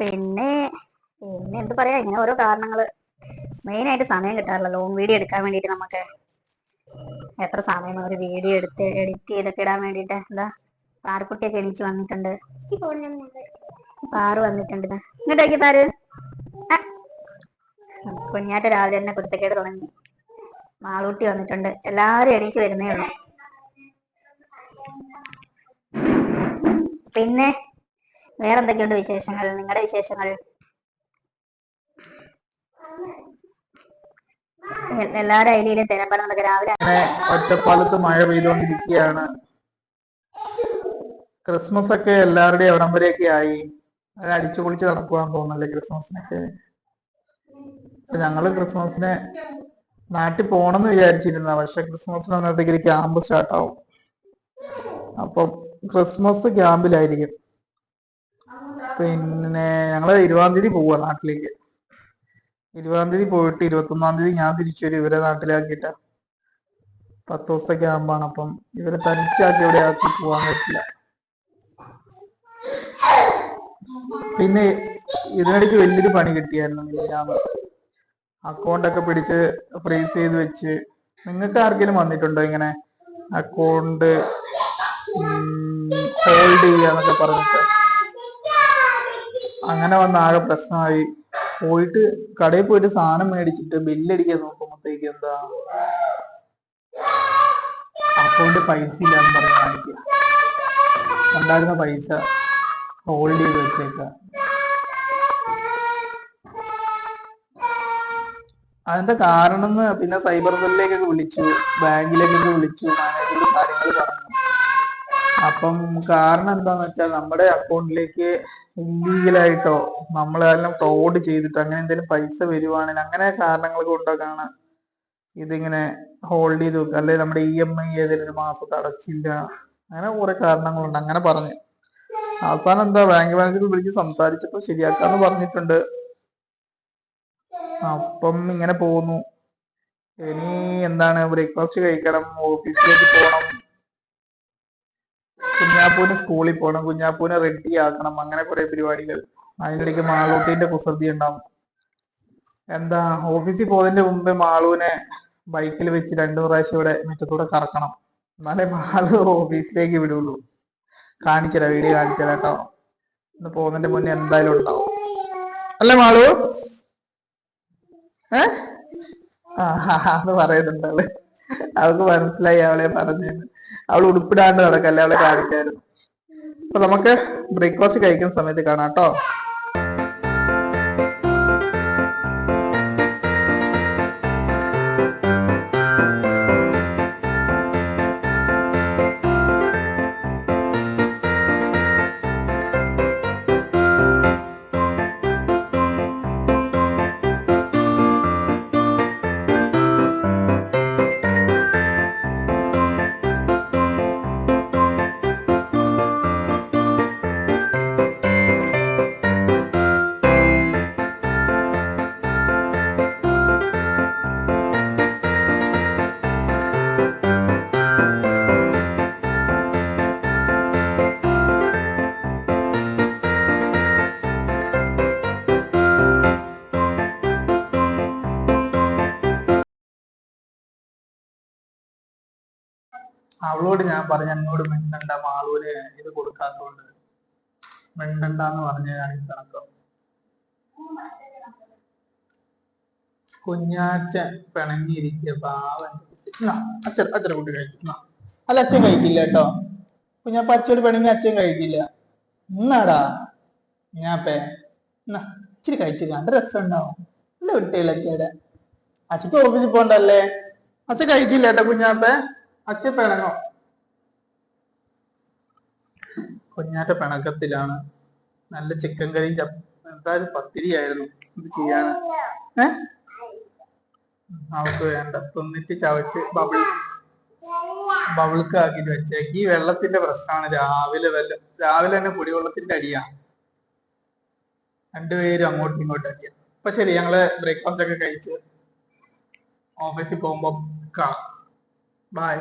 പിന്നെ പിന്നെ എന്ത് പറയാ ഇങ്ങനെ ഓരോ കാരണങ്ങൾ. മെയിൻ ആയിട്ട് സമയം കിട്ടാറില്ല. ലോങ് വീഡിയോ എടുക്കാൻ വേണ്ടിട്ട് നമുക്ക് എത്ര സമയം ഒരു വീഡിയോ എടുത്ത് എഡിറ്റ് ചെയ്തൊക്കെ ഇടാൻ വേണ്ടിട്ട് എന്താ പാറക്കുട്ടിയൊക്കെ എണീച്ച് വന്നിട്ടുണ്ട്. പാറു വന്നിട്ടുണ്ട്. ഇങ്ങോട്ടേക്ക് പാറ്. കുഞ്ഞാറ്റ രാവിലെ തന്നെ കുരുത്തക്കേട് തുടങ്ങി. മാളൂട്ടി വന്നിട്ടുണ്ട്. എല്ലാരും എണീച്ച് വരുന്നേ ഉള്ളു. പിന്നെ വേറെന്തൊക്കെയുണ്ട് വിശേഷങ്ങൾ? നിങ്ങളുടെ വിശേഷങ്ങൾ? എല്ലാവരും രാവിലെ ഒറ്റപ്പാലത്ത് മഴ പെയ്തുകൊണ്ടിരിക്കുകയാണ് ക്രിസ്മസ് ഒക്കെ എല്ലാവരുടെയും എവിടം വരെയൊക്കെ ആയി. അടിച്ചു പൊളിച്ച് നടക്കുവാൻ തോന്നല്ലേ ക്രിസ്മസിനൊക്കെ? ഞങ്ങൾ ക്രിസ്മസിന് നാട്ടിൽ പോണെന്ന് വിചാരിച്ചിരുന്ന പക്ഷെ ക്രിസ്മസിന് അന്നത്തേക്ക് ക്യാമ്പ് സ്റ്റാർട്ടാവും. അപ്പം ക്രിസ്മസ് ക്യാമ്പിലായിരിക്കും. പിന്നെ ഞങ്ങൾ ഇരുപതാം തീയതി പോവാ നാട്ടിലേക്ക്. ഇരുപതാം തീയതി പോയിട്ട് ഇരുപത്തൊന്നാം തീയതി ഞാൻ തിരിച്ചു വരും ഇവരെ നാട്ടിലാക്കിയിട്ട്. പത്ത് ദിവസത്തെ ക്യാമ്പാണ് അപ്പം ഇവരെ തനിച്ചാക്കി ഇവിടെ ആക്കി പോവാൻ പറ്റില്ല. പിന്നെ ഇതിനിടയ്ക്ക് വലിയൊരു പണി കിട്ടിയായിരുന്നു അക്കൗണ്ട് ഒക്കെ പിടിച്ച് ഫ്രീസ് ചെയ്ത് വെച്ച്. നിങ്ങൾക്ക് ആർക്കെങ്കിലും വന്നിട്ടുണ്ടോ ഇങ്ങനെ അക്കൗണ്ട് ഹോൾഡ് ചെയ്യാന്നൊക്കെ പറഞ്ഞിട്ട്? അങ്ങനെ വന്ന ആകെ പ്രശ്നമായി. പോയിട്ട് കടയിൽ പോയിട്ട് സാധനം മേടിച്ചിട്ട് ബില്ലടിക്കാൻ നോക്കുമ്പോഴത്തേക്ക് എന്താ? അക്കൗണ്ട് പൈസ ഇല്ലാന്ന് പറഞ്ഞ് കാണിക്കുക. ഉണ്ടായിരുന്ന പൈസ ഹോൾഡ് ചെയ്ത് വെച്ചേക്ക അതിന്റെ കാരണം എന്ന് പിന്നെ സൈബർ സെല്ലിലേക്കൊക്കെ വിളിച്ചു. ബാങ്കിലേക്കൊക്കെ വിളിച്ചു. മാനേജർ കാര്യങ്ങൾ പറഞ്ഞു. അപ്പം കാരണം എന്താന്ന് വെച്ചാൽ നമ്മുടെ അക്കൗണ്ടിലേക്ക് ഇല്ലീഗലായിട്ടോ നമ്മളെല്ലാം ഫ്രോഡ് ചെയ്തിട്ടോ അങ്ങനെ എന്തെങ്കിലും പൈസ വരുവാണെങ്കിൽ അങ്ങനെ കാരണങ്ങൾ കൊണ്ടൊക്കെയാണ് ഇതിങ്ങനെ ഹോൾഡ് ചെയ്ത് വെക്കുക. അല്ലെങ്കിൽ നമ്മുടെ ഇ എം ഐ ഏതെങ്കിലും ഒരു മാസത്തെ അടച്ചില്ല അങ്ങനെ കുറെ കാരണങ്ങളുണ്ട്. അങ്ങനെ പറഞ്ഞു. അവസാനം എന്താ ബാങ്ക് മാനേജർ വിളിച്ച് സംസാരിച്ചപ്പോൾ ശരിയാക്കാന്ന് പറഞ്ഞിട്ടുണ്ട്. അപ്പം ഇങ്ങനെ പോകുന്നു ഇനി എന്താണ് ബ്രേക്ക്ഫാസ്റ്റ് കഴിക്കണം ഓഫീസിലേക്ക് പോകണം കുഞ്ഞാപ്പൂന് സ്കൂളിൽ പോകണം കുഞ്ഞാപ്പൂനെ റെഡി ആക്കണം അങ്ങനെ കുറെ പരിപാടികൾ. അതിനിടയ്ക്ക് മാളൂട്ടിന്റെ കുസൃതി ഉണ്ടാവും. എന്താ ഓഫീസിൽ പോകുന്നതിന്റെ മുമ്പേ മാളൂനെ ബൈക്കിൽ വെച്ച് രണ്ടു പ്രാവശ്യം ഇവിടെ മുറ്റത്തൂടെ കറക്കണം. എന്നാലേ മാളു ഓഫീസിലേക്ക് വിടുള്ളൂ. കാണിച്ചരാ വീഡിയോ കാണിച്ചരാ കേട്ടോ. ഇന്ന് പോകുന്നതിന്റെ മുന്നേ എന്തായാലും ഉണ്ടാവും. അല്ലേ മാളു? ഏ? ആ അത് പറയുന്നുണ്ട് അവൾ. അവൾക്ക് മനസ്സിലായി അവളെ പറഞ്ഞു അവൾ ഉടുപ്പിടാണ്ട് നടക്കല്ലേ അവളെ കാണിക്കായിരുന്നു അപ്പൊ നമുക്ക് ബ്രേക്ക്ഫാസ്റ്റ് കഴിക്കുന്ന സമയത്ത് കാണാം കേട്ടോ. അവളോട് ഞാൻ പറഞ്ഞു എന്നോട് മിണ്ടണ്ട മാളൂര് ഇത് കൊടുക്കാത്തോണ്ട്. മിണ്ടണ്ടെന്ന് പറഞ്ഞാണ് ഈ കണക്കം. കുഞ്ഞാറ്റ പിണങ്ങിയിരിക്കുക പാവൻ എന്നാ, അച്ഛൻ അച്ഛനെ കൂട്ടി കഴിക്കുന്ന അല്ല അച്ഛൻ കഴിക്കില്ല കേട്ടോ. കുഞ്ഞാപ്പ അച്ഛനോട് പിണങ്ങി അച്ഛൻ കഴിക്കില്ല. എന്നാടാ? ഞാപ്പേ എന്നാ ഇച്ചിരി കഴിച്ചു കണ്ട രസം ഉണ്ടാവും അല്ല വിട്ടില്ല അച്ഛയുടെ അച്ഛക്ക് ഓഫീസിൽ പോണ്ടല്ലേ? അച്ഛൻ കഴിക്കില്ല കേട്ടോ കുഞ്ഞാപ്പേ അച്ഛൻ പിണങ്ങോ കുഞ്ഞാറ്റ പിണക്കത്തിലാണ്. നല്ല ചിക്കൻ എന്തായാലും എന്തായാലും പത്തിരിയായിരുന്നു ഇത് ചെയ്യാൻ ഏ? അവൾക്ക് വേണ്ട. തിന്നിട്ട് ചവച്ച് ബബിൾ ബബിൾക്ക് ആക്കിട്ട് വെച്ചേക്ക്. ഈ വെള്ളത്തിന്റെ പ്രശ്നമാണ് രാവിലെ വല്ല രാവിലെ തന്നെ കുടിവെള്ളത്തിന്റെ അടിയാ. രണ്ടുപേരും അങ്ങോട്ടും ഇങ്ങോട്ടും അടിയാ. അപ്പൊ ശരി ഞങ്ങൾ ബ്രേക്ക്ഫാസ്റ്റ് ഒക്കെ കഴിച്ച് ഓഫീസിൽ പോകുമ്പോ കാണാം Bye.